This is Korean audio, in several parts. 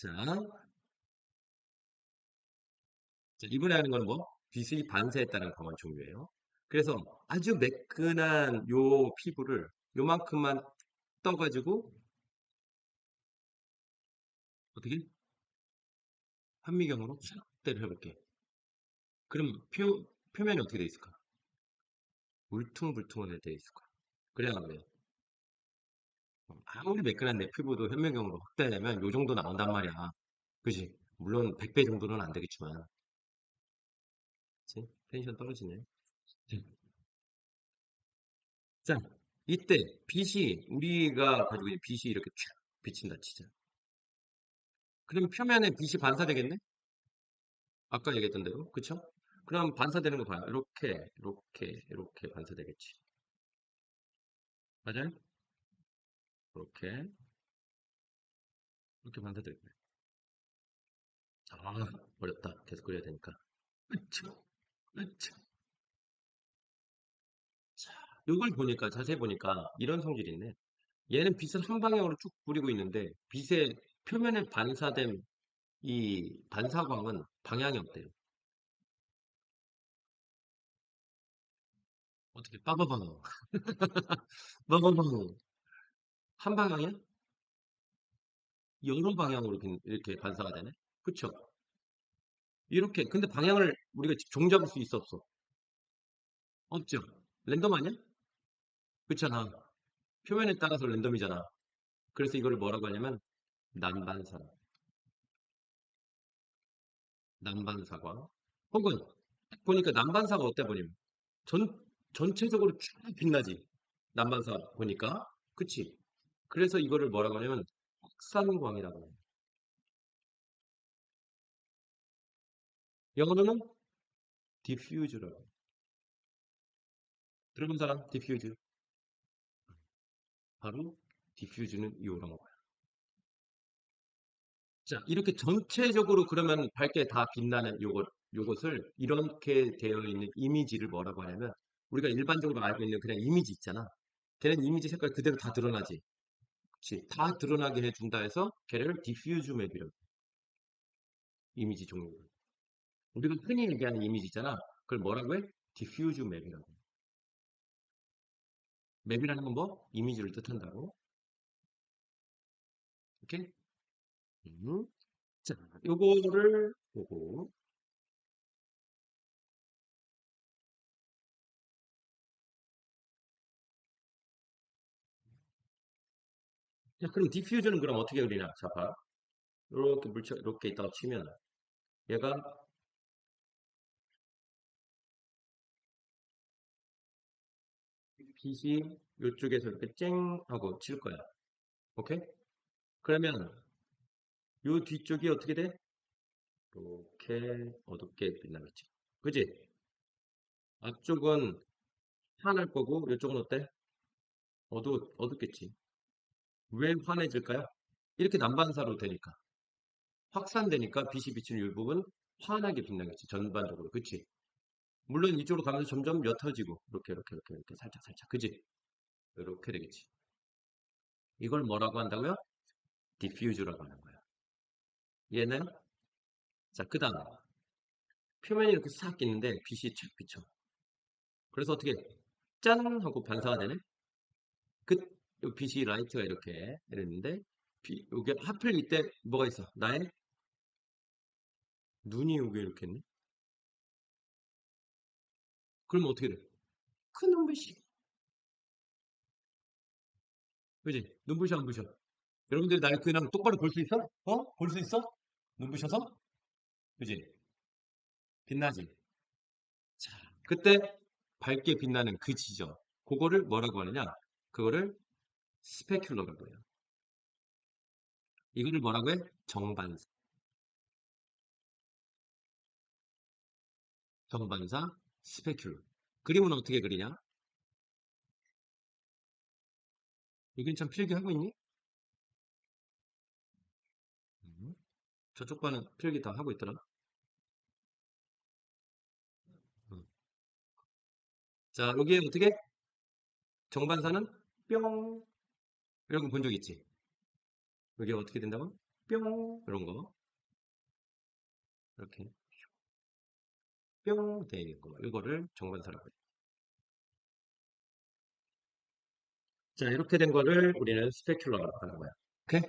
자, 자, 이번에 하는 거는 뭐? 빛이 반사했다는 강원 종류예요. 그래서 아주 매끈한 요 피부를 요만큼만 떠가지고 어떻게? 현미경으로 싹 때려볼게. 그럼 표, 표면이 어떻게 돼 있을까? 울퉁불퉁하게 돼 있을 거야. 그래야 그래요. 아무리 매끈한 내 피부도 현미경으로 확대하려면 요 정도 나온단 말이야. 그지? 물론 100배 정도는 안 되겠지만. 그치? 텐션 떨어지네. 자, 이때 빛이 우리가 가지고 있는 빛이 이렇게 쫙 비친다 치자. 그럼 표면에 빛이 반사되겠네? 아까 얘기했던 대로, 그쵸? 그럼 반사되는 거 봐요. 이렇게, 이렇게, 이렇게 반사되겠지. 맞아요? 이렇게, 이렇게 반사될 거예요. 아, 어렵다. 계속 그려야 되니까. 그쵸? 그쵸? 자, 이걸 보니까, 자세히 보니까 이런 성질이 있네. 얘는 빛을 한 방향으로 쭉 뿌리고 있는데, 빛의 표면에 반사된 이 반사광은 방향이 없대요. 어떻게 빠바방 빠바방 한 방향이야? 여러 방향으로 이렇게- 반사가 되네? 그쵸? 이렇게 근데 방향을 우리가 종잡을 수 있어 없어? 없죠? 랜덤 아니야? 그렇잖아 표면에 따라서 랜덤이잖아 그래서 이걸 뭐라고 하냐면 난반사 난반사광 혹은 보니까 난반사가 어때 보니면 전, 전체적으로 쭉 빛나지 난반사 보니까 그치? 그래서 이거를 뭐라고 하냐면 확산광이라고 해요. 영어로는 diffuse라고. 해요. 들어본 사람? diffuse. 바로 diffuse는 이런 거야 자 이렇게 전체적으로 그러면 밝게 다 빛나는 요것 요것을 이렇게 되어 있는 이미지를 뭐라고 하냐면 우리가 일반적으로 알고 있는 그냥 이미지 있잖아. 걔는 이미지 색깔 그대로 다 드러나지 그치 다 드러나게 해준다 해서 걔를 디퓨즈 맵이라고 이미지 종류 우리가 흔히 얘기하는 이미지 있잖아 그걸 뭐라고 해? 디퓨즈 맵이라고 맵이라는 건 뭐? 이미지를 뜻한다고 오케이? 음. 자 요거를 보고 그럼 디퓨저는 그럼 어떻게 그리냐? 자, 봐. 이렇게 물쳐, 이렇게 있다가 치면, 얘가, 빛이 이쪽에서 이렇게 쨍 하고 칠 거야. 오케이? 그러면, 요 뒤쪽이 어떻게 돼? 이렇게 어둡게 빛나겠지. 그지? 앞쪽은 환할 거고, 이쪽은 어때? 어두, 어둡겠지. 왜 환해질까요? 이렇게 난반사로 되니까. 확산되니까 빛이 비치는 일부분 환하게 빛나겠지. 전반적으로. 그치? 물론 이쪽으로 가면서 점점 옅어지고 이렇게 이렇게 이렇게 이렇게 살짝 살짝. 그치? 이렇게 되겠지. 이걸 뭐라고 한다고요? 디퓨즈라고 하는 거야. 얘는 자, 그 다음 표면이 이렇게 싹 있는데 빛이 착 비쳐. 그래서 어떻게 짠 하고 반사가 되네? 그 빛이 라이트가 이렇게 이랬는데 비, 여기 하필 이때 뭐가 있어? 나의 눈이 여기 이렇게 있네? 그러면 어떻게 돼? 큰 눈부시. 그지? 눈부셔 안 부셔? 여러분들이 날 그냥 똑바로 볼 수 있어? 어? 볼 수 있어? 눈부셔서? 그지? 빛나지? 자, 그때 밝게 빛나는 그 지점. 그거를 뭐라고 하느냐? 그거를 스페큘러라고 해요. 이거를 뭐라고 해? 정반사. 정반사 스페큘러. 그림은 어떻게 그리냐? 여긴 참 필기하고 있니? 음. 저쪽 반은 필기 다 하고 있더라. 음. 자, 여기에 어떻게? 정반사는 뿅. 이런 거 본 적 있지? 여기 어떻게 된다고? 뿅 이런 거 이렇게 뿅 되어 있는 거 이거를 정반사라고 해요. 자 이렇게 된 거를 우리는 스페큘러라고 하는 거야. 오케이?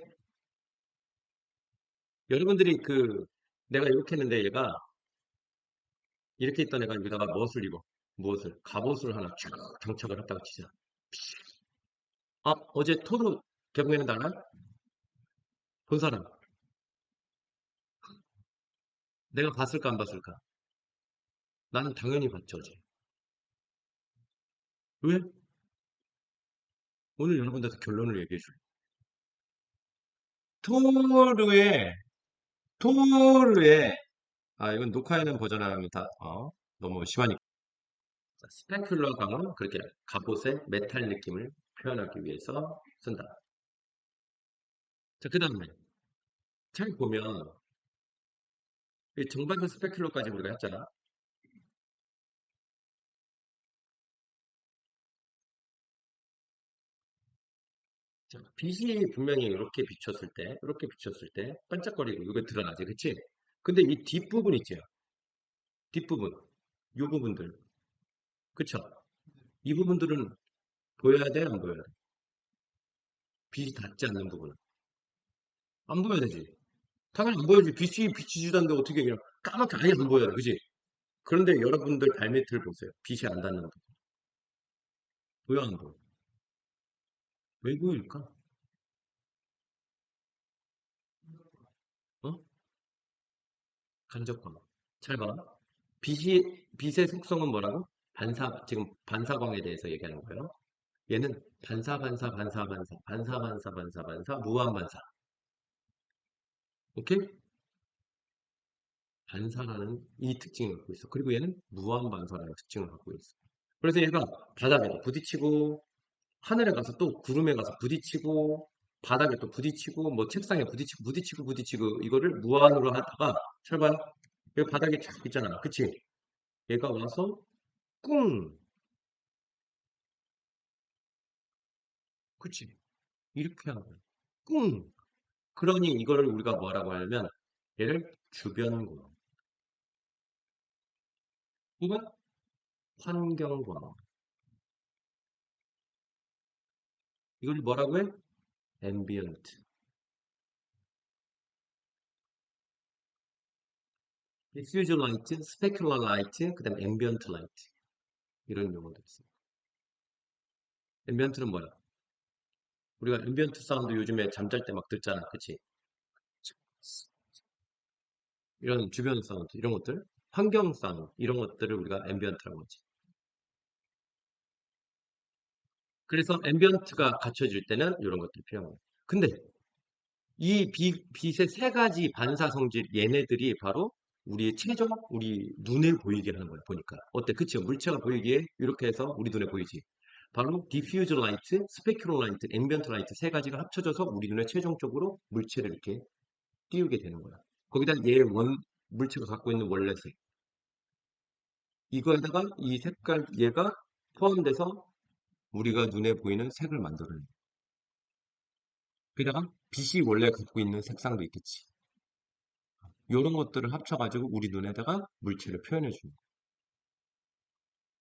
여러분들이 그 내가 이렇게 했는데 얘가 이렇게 있던 애가 여기다가 무엇을 입어? 무엇을? 갑옷을 하나 쫙 장착을 했다고 치자. 아 어제 토르 개봉했는 데 알아? 본 사람? 내가 봤을까 안 봤을까? 나는 당연히 봤죠 어제. 왜? 오늘 여러분들한테 결론을 얘기해 줄게. 토르의 토르의 아 이건 녹화에는 버전하면 다 어, 너무 심하니까 자, 스페큘러 감은 그렇게 갑옷의 메탈 느낌을 표현하기 위해서 쓴다. 자, 그 다음에 잘 보면 이 정반사 스페큘러까지 우리가 했잖아. 자, 빛이 분명히 이렇게 비쳤을 때, 이렇게 비쳤을 때 반짝거리고 이거 드러나지, 그치? 근데 이 뒷부분 있죠? 뒷부분, 이 부분들, 그쵸? 이 부분들은 보여야 돼, 안 보여야 돼? 빛이 닿지 않는 부분은 안 보여야 되지. 당연히 안 보여야지. 빛이 비치지도 어떻게 그냥 까맣게 아예 안 보여요, 그지? 그런데 여러분들 발밑을 보세요. 빛이 안 닿는 부분. 보여, 안 보여? 왜 보일까? 어? 간접광. 잘 봐. 빛이, 빛의 속성은 뭐라고? 반사, 지금 반사광에 대해서 얘기하는 거예요. 얘는 반사, 반사, 반사, 반사, 반사, 반사, 반사, 반사, 무한 반사. 오케이? 반사라는 이 특징을 갖고 있어. 그리고 얘는 무한 반사라는 특징을 갖고 있어. 그래서 얘가 바닥에 부딪히고, 하늘에 가서 또 구름에 가서 부딪히고, 바닥에 또 부딪히고, 뭐 책상에 부딪히고, 부딪히고, 부딪히고, 이거를 무한으로 하다가, 잘 봐요. 여기 바닥에 쫙 있잖아. 그치? 얘가 와서 꿍! 그치? 이렇게 거야. 꿍! 그러니 이거를 우리가 뭐라고 하냐면 얘를 주변광 이건 환경광 이걸 뭐라고 해? 앰비언트 디퓨즈 라이트, 스페큘러 라이트, 그 다음에 앰비언트 라이트 이런 용어도 있어요. 앰비언트는 뭐야? 우리가 앰비언트 사운드 요즘에 잠잘 때 막 듣잖아. 그치? 이런 주변 사운드, 이런 것들, 환경 사운드, 이런 것들을 우리가 앰비언트라고 하지. 그래서 앰비언트가 갖춰질 때는 이런 것들이 거예요. 근데 이 빛, 빛의 세 가지 반사 성질 얘네들이 바로 우리의 최종, 우리 눈에 보이게 하는 거예요. 보니까 어때? 그치? 물체가 보이기에 이렇게 해서 우리 눈에 보이지. 바로 디퓨저 라이트, 스페큘러 라이트, 앰비언트 라이트 세 가지가 합쳐져서 우리 눈에 최종적으로 물체를 이렇게 띄우게 되는 거야. 거기다 얘 원, 물체가 갖고 있는 원래 색. 이거에다가 이 색깔, 얘가 포함돼서 우리가 눈에 보이는 색을 만들어내. 게다가 빛이 원래 갖고 있는 색상도 있겠지. 이런 것들을 합쳐가지고 우리 눈에다가 물체를 표현해 주는 거야.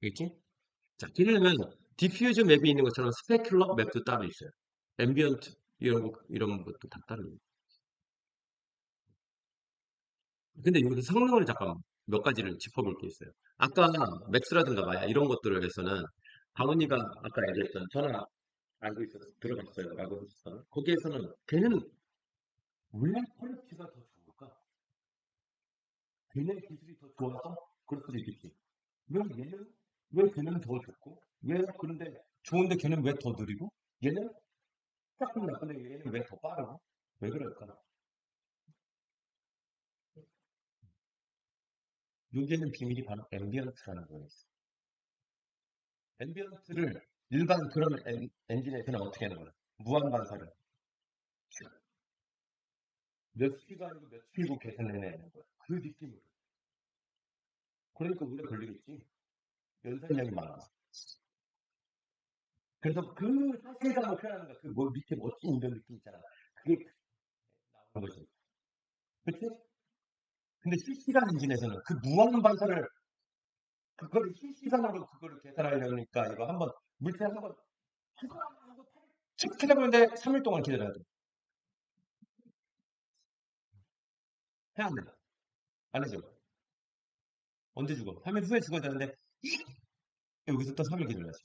알겠지? 자, 그러면 디퓨저 맵이 있는 것처럼 스페큘러 맵도 따로 있어요. 앰비언트 이런 거, 이런 것도 다 따로 있어요. 근데 여기서 성능을 잠깐 몇 가지를 짚어볼 게 있어요. 아까 맥스라든가 마야 이런 것들을 해서는 강은이가 아까 얘기했던 전화 알고 있어서 들어갔어요 라고 했었던 거기에서는 걔는 왜 퀄리티가 더 좋을까? 걔네 기술이 더 좋아서 그럴 수도 있겠지. 왜 얘는 왜 걔는 더 좋고 왜 그런데 좋은데 걔는 왜 더 느리고 얘는 조금 나쁜데 얘는 왜 더 빠르고 왜 그럴까? 여기에는 비밀이 바로 앰비언트라는 거였어. 앰비언트를 일반 그런 엔, 엔진에서는 어떻게 하는 거야? 무한 반사를 몇 스피가 아니고 몇 스피고 계산해내는 거야. 그 느낌으로. 그러니까 우리가 걸리겠지. 연산량이 많아. 그래서 그 사실감을 표현하는 거야. 그뭐 밑에 멋진 이런 느낌 있잖아. 그게 나오는 거지. 실시간 엔진에서는 그 무한 반사를 그거를 실시간으로 그거를 계산하려니까 이거 한번 물체 한번 칙 해보는데 3일 동안 기다려야 돼. 해야 안 돼. 안 해줘. 언제 죽어? 3일 후에 죽어야 되는데 여기서 또 3일 기다려야지.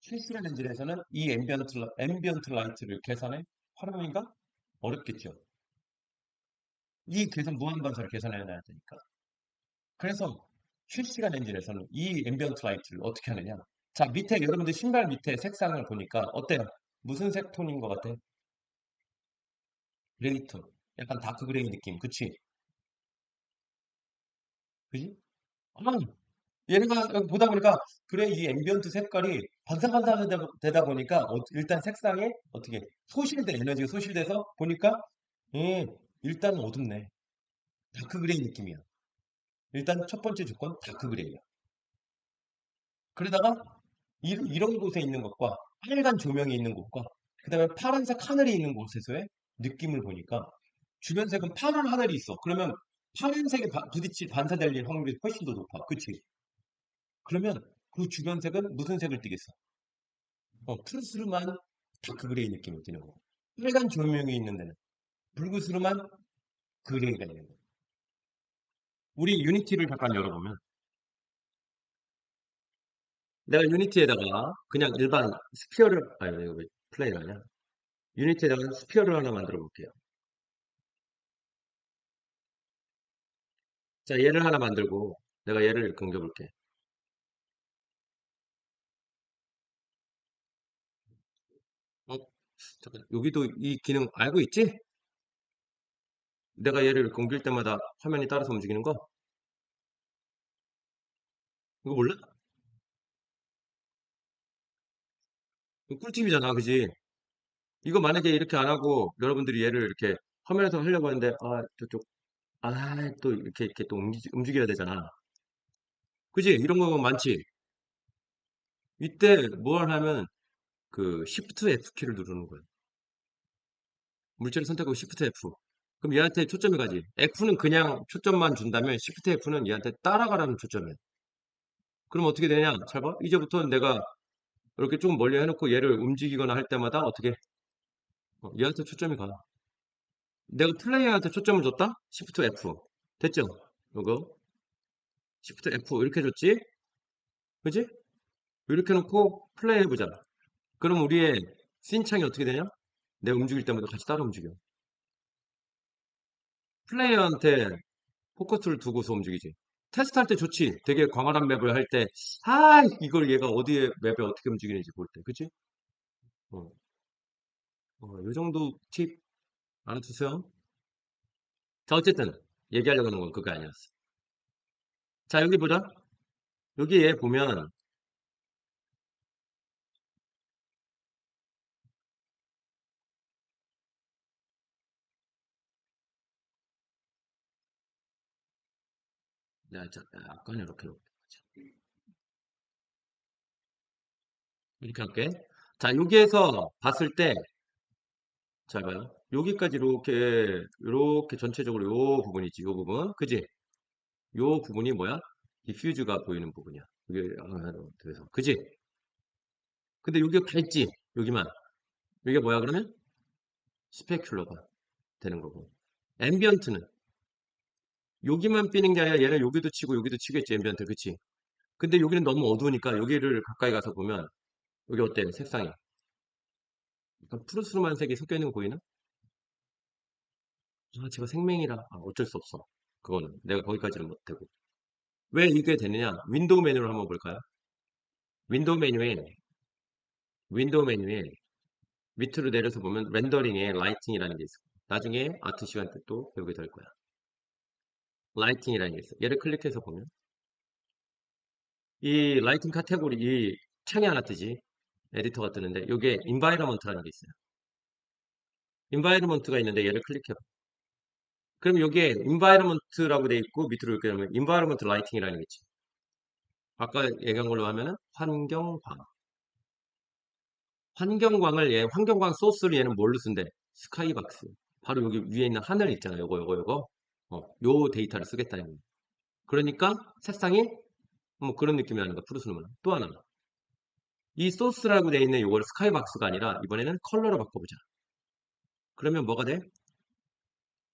실시간 엔진에서는 이 앰비언트, 라- 앰비언트 라이트를 계산해 활용하기가 어렵겠죠. 이 계산 무한 반사를 계산해야 되니까. 그래서 실시간 엔진에서는 이 앰비언트 라이트를 어떻게 하느냐? 자, 밑에 여러분들 신발 밑에 색상을 보니까 어때요? 무슨 색 톤인 것 같아? 그레이 톤. 약간 다크 그레이 느낌. 그치? 그지? 아, 얘네가 보다 보니까 그래 이 앰비언트 색깔이 반사반사 되다, 되다 보니까 어- 일단 색상에 어떻게 소실돼 에너지가 소실돼서 보니까 예, 일단 어둡네. 다크 그레이 느낌이야. 일단 첫 번째 조건 다크 그레이야. 그러다가 이, 이런 곳에 있는 것과 빨간 조명이 있는 곳과 그 다음에 파란색 하늘이 있는 곳에서의 느낌을 보니까 주변 색은 파란 하늘이 있어. 그러면 바- 부딪히 반사될 일 확률이 훨씬 더 높아. 그치? 그러면 그 주변 색은 무슨 색을 띠겠어? 어, 푸르스름한 다크 그레이 느낌을 띠는 거고. 빨간 조명이 있는 데는 붉으스름한 그레이가 있는 거고. 우리 유니티를 잠깐 열어보면 내가 유니티에다가 그냥 일반 스피어를 아니 이거 왜 플레이가 아니야? 유니티에다가 스피어를 하나 만들어 볼게요. 자, 얘를 하나 만들고 내가 얘를 이렇게 옮겨 볼게. 어, 잠깐 여기도 이 기능 알고 있지? 내가 얘를 옮길 때마다 화면이 따라서 움직이는 거? 이거 몰라? 이거 꿀팁이잖아, 그지? 이거 만약에 이렇게 안 하고 여러분들이 얘를 이렇게 화면에서 하려고 하는데 아 저쪽 아 또 이렇게 이렇게 또 움직, 움직 여야 되잖아. 그지? 이런 거 많지? 이때 뭘 하면 그 Shift F 키를 누르는 거야. 물체를 선택하고 Shift F. 그럼 얘한테 초점이 가지. F는 그냥 초점만 준다면 Shift F는 얘한테 따라가라는 초점이야. 그럼 어떻게 되냐? 잘 봐. 이제부터 내가 이렇게 좀 멀리 해놓고 얘를 움직이거나 할 때마다 어떻게 어, 얘한테 초점이 가. 내가 플레이어한테 초점을 줬다? Shift F. 됐죠? 이거. Shift F 이렇게 줬지? 그지? 이렇게 놓고 플레이 해보자. 그럼 우리의 씬 창이 어떻게 되냐? 내가 움직일 때마다 같이 따라 움직여. 플레이어한테 포커스를 두고서 움직이지. 테스트할 때 좋지. 되게 광활한 맵을 할 때, 아, 이걸 얘가 어디에 맵에 어떻게 움직이는지 볼 때, 그치? 어, 어, 요 정도 팁 알아두세요. 자, 어쨌든 얘기하려고 하는 건 그거 아니었어. 자, 여기 보자. 여기에 보면 자, 약간 이렇게 놓을게. 이렇게 할게. 자, 여기에서 봤을 때, 잘 봐요. 여기까지 이렇게, 이렇게 전체적으로 요 부분이지, 요 부분. 그지? 요 부분이 뭐야? 디퓨즈가 보이는 부분이야. 이게, 아, 그래서. 그지? 근데 여기가 다 있지? 여기만. 이게 뭐야, 그러면? 스페큘러가 되는 거고. 앰비언트는 여기만 삐는 게 아니라 얘는 여기도 치고 여기도 치겠지, 앰비언트. 그치? 근데 여기는 너무 어두우니까 여기를 가까이 가서 보면 여기 어때? 색상이. 약간 푸르스름한 색이 섞여 있는 거 보이나? 아, 제가 생맹이라 아, 어쩔 수 없어. 그거는 내가 거기까지는 못하고. 왜 이게 되느냐? 윈도우 메뉴를 한번 볼까요? 윈도우 메뉴에 윈도우 메뉴에 밑으로 내려서 보면 렌더링에 라이팅이라는 게 있어. 나중에 아트 시간 때 또 배우게 될 거야. 라이팅이라는 게 있어. 얘를 클릭해서 보면 이 라이팅 카테고리 이 창이 하나 뜨지. 에디터가 뜨는데 이게 인바이러먼트라는 게 있어요. 인바이러먼트가 있는데 얘를 클릭해 봐. 그럼 여기에 environment라고 돼 있고 밑으로 이렇게 하면 environment lighting이라는 게 있지. 아까 얘기한 걸로 하면은 환경광. 환경광을 얘 환경광 소스를 얘는 뭘로 쓴대? 스카이박스. 바로 여기 위에 있는 하늘 있잖아요. 요거 요거 요거. 어, 요 데이터를 쓰겠다. 이거. 그러니까 색상이 뭐 그런 느낌이 나는 거야. 푸르스는 또 하나. 이 소스라고 되어 있는 요걸 스카이박스가 아니라 이번에는 컬러로 바꿔보자. 그러면 뭐가 돼?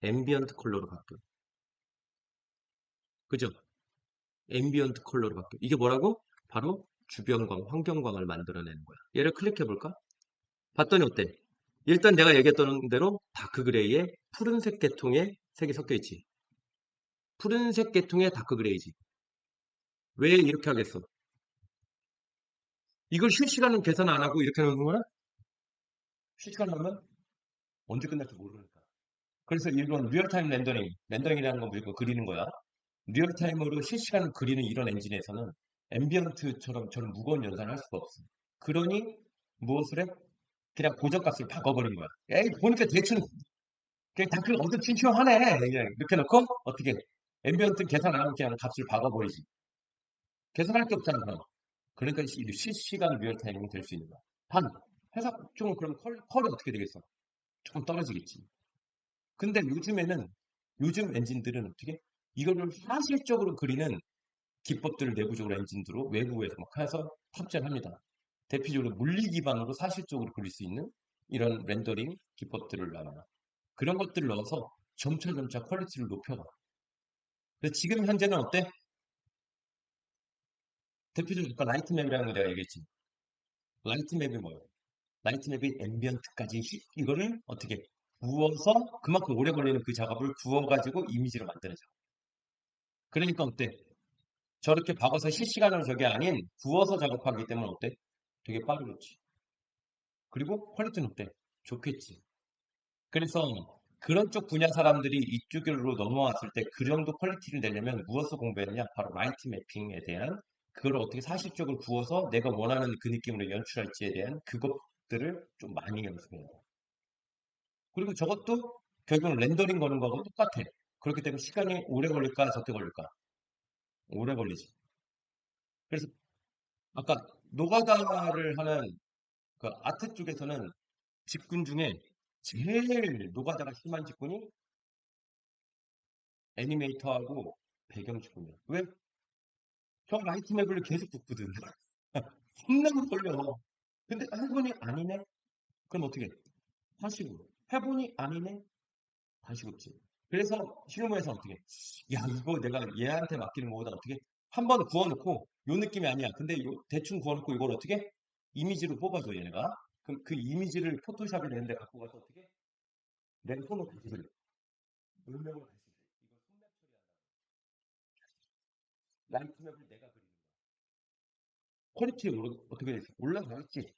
앰비언트 컬러로 바뀌어. 그죠? 앰비언트 컬러로 바뀌어. 이게 뭐라고? 바로 주변광, 환경광을 만들어내는 거야. 얘를 클릭해볼까? 봤더니 어때? 일단 내가 얘기했던 대로 다크 그레이에 푸른색 계통의 색이 섞여 있지. 푸른색 계통의 다크 그레이지. 왜 이렇게 하겠어? 이걸 실시간으로 계산 안 하고 이렇게 놓는 거야? 실시간 하면 언제 끝날지 모르니까. 그래서 이런 리얼타임 렌더링, 렌더링이라는 건 무조건 그리는 거야. 리얼타임으로 실시간으로 그리는 이런 엔진에서는 앰비언트처럼 저런 무거운 연산을 할 수가 없어. 그러니 무엇을 해? 그냥 고정값을 바꿔버린 거야. 에이, 보니까 대충 그냥 다크 엄청 친추하네. 그냥 이렇게 놓고 어떻게 앰비언트 계산 안 하고 그냥 값을 바꿔버리지. 계산할 게 없잖아, 그럼. 그러니까 이 실시간 리얼타임이 될 수 있는 거야. 단, 회사 쪽은 그럼 컬, 컬이 어떻게 되겠어? 조금 떨어지겠지. 근데 요즘에는, 요즘 엔진들은 어떻게? 이거를 사실적으로 그리는 기법들을 내부적으로 엔진으로 외부에서 막 해서 탑재를 합니다. 대표적으로 물리 기반으로 사실적으로 그릴 수 있는 이런 렌더링 기법들을 나눠. 그런 것들을 넣어서 점차 점차 퀄리티를 높여가. 근데 지금 현재는 어때? 대표적으로 아까 라이트맵이라는 거 내가 얘기했지. 라이트맵이 뭐예요? 라이트맵이 앰비언트까지 이거를 어떻게 구워서 그만큼 오래 걸리는 그 작업을 구워가지고 이미지로 만들어져. 그러니까 어때? 저렇게 박아서 실시간으로 저게 아닌 구워서 작업하기 때문에 어때? 되게 빠르겠지. 그리고 퀄리티는 어때? 좋겠지. 그래서 그런 쪽 분야 사람들이 이쪽으로 넘어왔을 때 그 정도 퀄리티를 내려면 무엇을 공부했느냐? 바로 라이트 매핑에 대한 그걸 어떻게 사실적으로 구워서 내가 원하는 그 느낌으로 연출할지에 대한 그것들을 좀 많이 연습해야 돼. 그리고 저것도 결국은 렌더링 거는 거하고 똑같아. 그렇기 때문에 시간이 오래 걸릴까, 적게 걸릴까? 오래 걸리지. 그래서 아까 노가다를 하는 그 아트 쪽에서는 직군 중에 제일 노가다가 심한 직군이 애니메이터하고 배경 직군이야. 왜? 저 라이트 맵을 계속 붓거든. 겁나 걸려. 근데 해보니 아니네? 그럼 어떻게 굽 해보니 아니네? 다시 굽지. 그래서 실무에서 어떻게 해? 야 이거 내가 얘한테 맡기는 거보다 어떻게 한 번 구워놓고 요 느낌이 아니야. 근데 요 대충 구워놓고 이걸 어떻게 이미지로 뽑아줘 얘네가. 그럼 그 이미지를 포토샵에 내는데 갖고 가서 어떻게 내 손으로 다시 그려. 음명을 다시 그려. 이걸 손맵 처리한다. 라이트맵을 내가 그리는 거야. 퀄리티 어떻게 되지? 올라가겠지.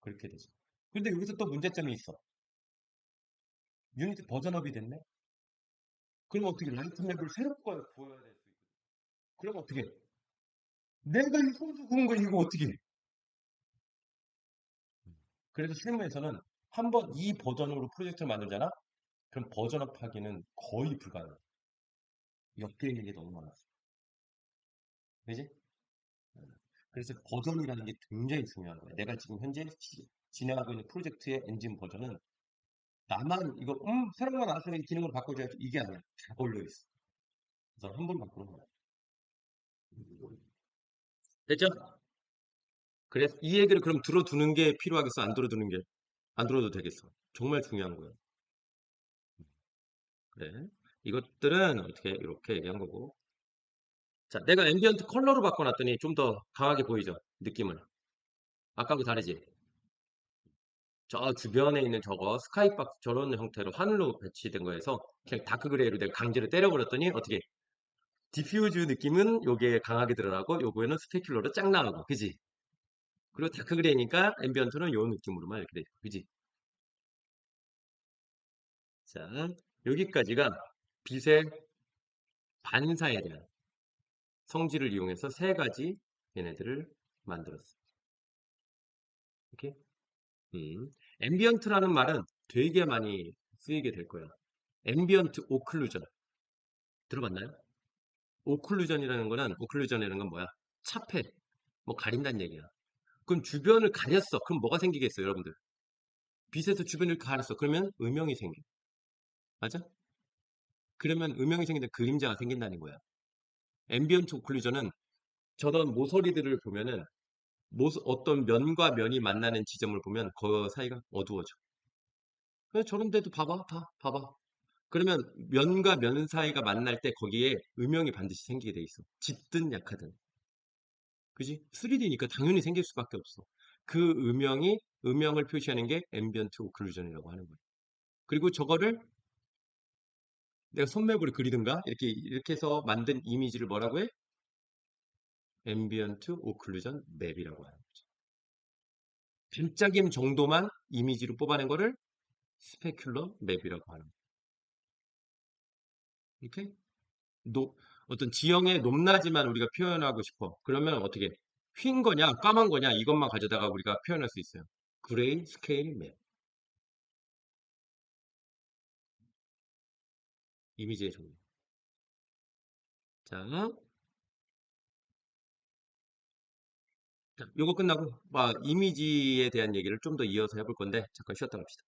그렇게 되지. 근데 여기서 또 문제점이 있어. 유니티 버전업이 됐네? 그럼 어떻게 라이트맵을 새롭게 보여야 될 수 있거든. 그럼 어떻게 내가 이 손수 구운 거 이거 어떻게 해? 그래서 실무에서는 한 번 이 버전으로 프로젝트를 만들잖아? 그럼 버전업 하기는 거의 불가능해. 역계의 일이 너무 많았어. 그지? 그래서 버전이라는 게 굉장히 중요한 거야. 내가 지금 현재 지, 진행하고 있는 프로젝트의 엔진 버전은 나만 이거 음 새로운 거 나왔으니 기능으로 바꿔줘야지 이게 아니야. 다 걸려 있어. 그래서 한 번 바꾸는 거야. 됐죠? 그래서 이 얘기를 그럼 들어두는 게 필요하겠어? 안 들어두는 게? 안 들어도 되겠어. 정말 중요한 거예요. 그래. 이것들은 어떻게 이렇게 얘기한 거고. 자, 내가 앰비언트 컬러로 바꿔놨더니 좀 더 강하게 보이죠? 느낌을. 아까하고 다르지? 저 주변에 있는 저거 스카이박스 저런 형태로 하늘로 배치된 거에서 그냥 다크 그레이로 내가 강제로 때려버렸더니 어떻게 디퓨즈 느낌은 요게 강하게 드러나고 요거에는 스페큘러로 쫙 나오고 그지? 그리고 다크 그레이니까 앰비언트는 요 느낌으로만 이렇게 되죠. 그지? 자, 여기까지가 빛의 반사에 대한 성질을 이용해서 세 가지 얘네들을 만들었어. 이렇게. 음. 앰비언트라는 말은 되게 많이 쓰이게 될 거야. 앰비언트 오클루전. 들어봤나요? 오클루전이라는 거는, 오클루전이라는 건 뭐야? 차폐. 뭐 가린다는 얘기야. 그럼 주변을 가렸어. 그럼 뭐가 생기겠어요, 여러분들? 빛에서 주변을 가렸어. 그러면 음영이 생겨. 맞아? 그러면 음영이 생긴다 그림자가 생긴다는 거야. 앰비언트 오클루전은 저런 모서리들을 보면은 모서- 어떤 면과 면이 만나는 지점을 보면 그 사이가 어두워져. 그래서 저런 데도 봐봐, 다 봐봐. 그러면 면과 면 사이가 만날 때 거기에 음영이 반드시 생기게 돼 있어. 짙든 약하든. 그지? 3D니까 당연히 생길 수밖에 없어. 그 음영이 음영을 표시하는 게 앰비언트 오클루전이라고 하는 거야. 그리고 저거를 내가 손맵으로 그리든가 이렇게 이렇게 해서 만든 이미지를 뭐라고 해? 앰비언트 오클루전 맵이라고 하는 거지. 반짝임 정도만 이미지로 뽑아낸 거를 스페큘러 맵이라고 하는 거야. 이렇게 노, 어떤 지형의 높낮이만 우리가 표현하고 싶어. 그러면 어떻게 휜 거냐, 까만 거냐 이것만 가져다가 우리가 표현할 수 있어요. 그레이 스케일 맵. 이미지의 종류. 자, 자, 요거 끝나고 막 이미지에 대한 얘기를 좀 더 이어서 해볼 건데 잠깐 쉬었다 갑시다.